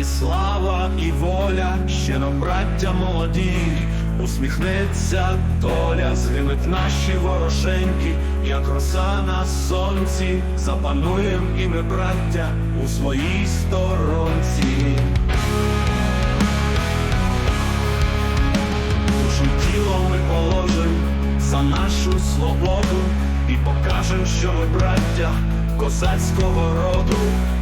і слава, і воля, нам браття молоді, усміхнеться доля, згинуть наші ворошеньки, як роса на сонці, запануєм і ми, браття, у своїй сторонці. Душу тіло ми положим за нашу свободу і покажем, що ми браття козацького роду.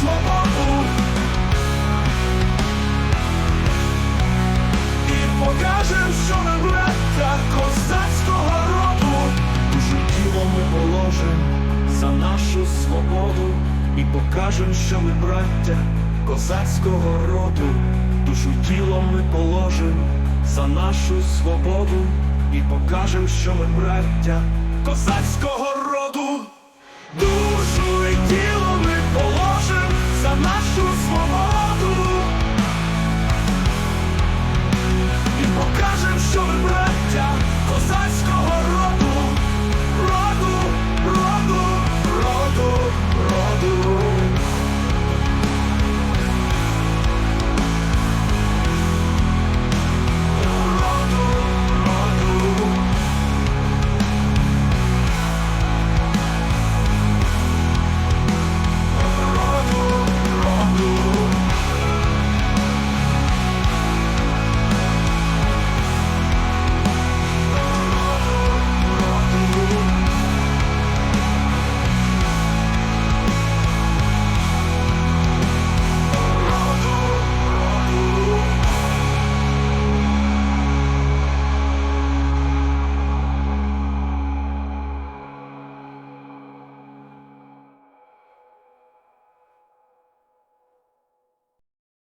свободу. І покажем, що ми браття козацького роду. Душу тіло ми положим за нашу свободу. І покажем, що ми браття козацького роду. Душу тіло ми положим за нашу свободу. І покажем, що ми браття козацького роду.